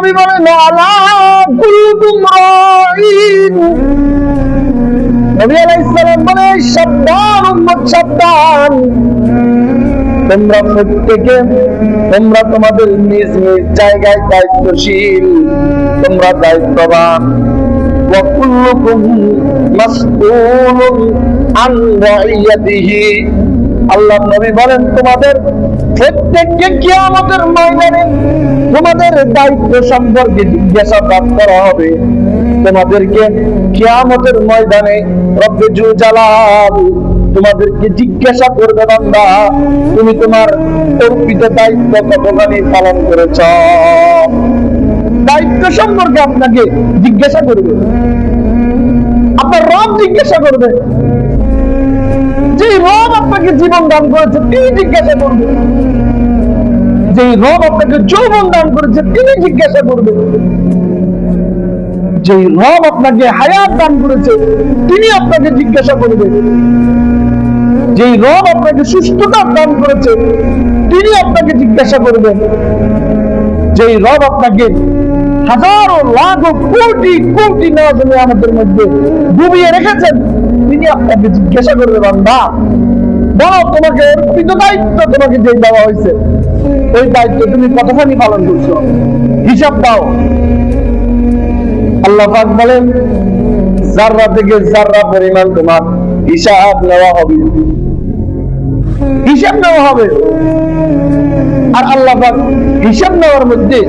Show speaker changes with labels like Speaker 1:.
Speaker 1: নবী বলেন আলা কুলুকুম রাইন নবী আলাইহিস সালাম বলে সাবধান উম্মত সাবধান তোমরা প্রত্যেকে তোমরা তোমাদের নিজ নিজ জায়গায় দায়িত্বশীল তোমরা দায়িত্ববান وكلكم مسؤول عن رعيته আল্লাহ নবী বলেন তোমাদের প্রত্যেককে কিয়ামতের ময়দানে তোমাদের দায়িত্ব সম্পর্কে জিজ্ঞাসাবাদ করা হবে। তোমাদেরকে কিয়ামতের ময়দানে রব্বে জালাল তোমাদেরকে জিজ্ঞাসা করবে, বান্দা, তুমি তোমার অর্পিত দায়িত্ব কতখানি পালন করেছ? দায়িত্ব সম্পর্কে আপনাকে জিজ্ঞাসা করবে। আপনার রব জিজ্ঞাসা করবে। যে রব আপনাকে জীবন দান করেছে, তিনি জিজ্ঞাসা করবে। যে রব আপনাকে যৌবন দান করেছে, তিনি জিজ্ঞাসা করবেন যে রব আপনাকে হায়াত দান করেছে, তিনি আপনাকে জিজ্ঞাসা করবেন যে রব আপনাকে সুস্থতা দান করেছে, তিনি আপনাকে জিজ্ঞাসা করবেন যে রব আপনাকে হাজারো, লাখ, কোটি কোটি নজনে আমাদের মধ্যে ডুবিয়ে রেখেছেন, তিনি আপনাকে জিজ্ঞাসা করবে, বান্দা বলো তোমাকে অর্পিত দায়িত্ব তোমাকে যে দেওয়া হয়েছে। ওই দায়িত্ব তুমি কতখানি পালন করছ? হিসাব দাও। আল্লাহ পাক বলেন জাররা থেকে জাররা পরিমাণ তোমার হিসাব নেওয়া হবে। হিসাব নেওয়া হবে। আর আল্লাহ পাক হিসাব নেওয়ার মধ্যে